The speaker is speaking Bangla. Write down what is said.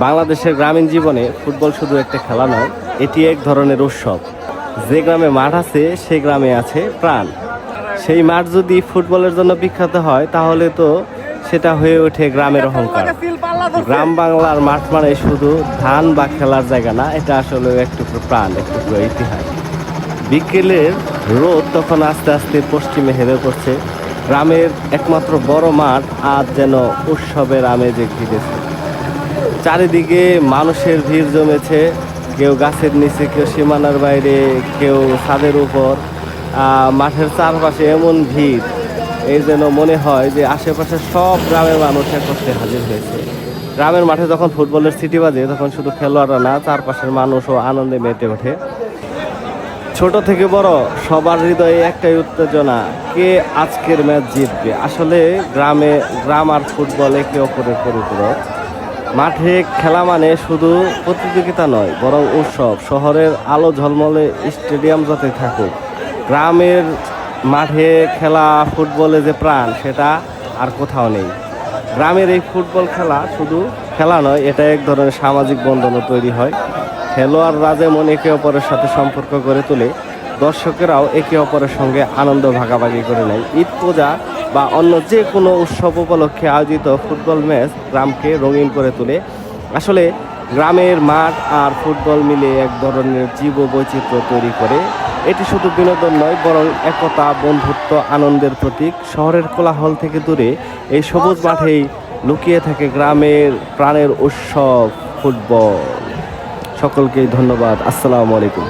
বাংলাদেশের গ্রামীণ জীবনে ফুটবল শুধু একটা খেলা নয়, এটি এক ধরনের উৎসব। যে গ্রামে মাঠ আছে সেই গ্রামে আছে প্রাণ। সেই মাঠ যদি ফুটবলের জন্য বিখ্যাত হয়, তাহলে তো সেটা হয়ে ওঠে গ্রামের অহংকার। গ্রাম বাংলার মাঠ মানে শুধু ধান বা খেলার জায়গা না, এটা আসলে একটু প্রাণ একটু ইতিহাস। বিকেলের রোদ তখন আস্তে আস্তে পশ্চিমে হেরে পড়ছে। গ্রামের একমাত্র বড় মাঠ আজ যেন উৎসবের আমেজে ঘিরেছে। চারিদিকে মানুষের ভিড় জমেছে, কেউ গাছের নিচে, কেউ সীমানার বাইরে, কেউ ছাদের উপর। মাঠের চারপাশে এমন ভিড়, এই যেন মনে হয় যে আশেপাশে সব গ্রামের মানুষ একত্রে হাজির হয়েছে। গ্রামের মাঠে যখন ফুটবলের সিটি বাজে, তখন শুধু খেলোয়াড়রা না, চারপাশের মানুষও আনন্দে মেতে ওঠে। ছোট থেকে বড়, সবার হৃদয়ে একটাই উত্তেজনা, কে আজকের ম্যাচ জিতবে? আসলে গ্রামে, গ্রাম আর ফুটবল একে অপরের পরিপূরক। মাঠে খেলা মানে শুধু প্রতিযোগিতা নয়, বরং উৎসব। শহরের আলো ঝলমলে স্টেডিয়াম যাতে থাকুক। গ্রামের মাঠে খেলা, ফুটবলে যে প্রাণ, সেটা আর কোথাও নেই। গ্রামের এই ফুটবল খেলা শুধু খেলা নয়, এটা এক ধরনের সামাজিক বন্ধনও তৈরি হয়। খেলোয়াড়রা যেমন একে অপরের সাথে সম্পর্ক গড়ে তোলে। দর্শকেরাও একে অপরের সঙ্গে আনন্দ ভাগাভাগি করে নেয়। ঈদ পূজা বা অন্য যে কোনো উৎসব উপলক্ষে আয়োজিত ফুটবল ম্যাচ গ্রামকে রঙিন করে তোলে। আসলে গ্রামের মাঠ আর ফুটবল মিলে এক ধরনের জীব বৈচিত্র্য তৈরি করে। এটি শুধু বিনোদন নয়, বরং একতা, বন্ধুত্ব, আনন্দের প্রতীক। শহরের কোলাহল থেকে দূরে এই সবুজ মাঠেই লুকিয়ে থাকে গ্রামের প্রাণের উৎসব ফুটবল। সকলকে ধন্যবাদ। আসসালামু আলাইকুম।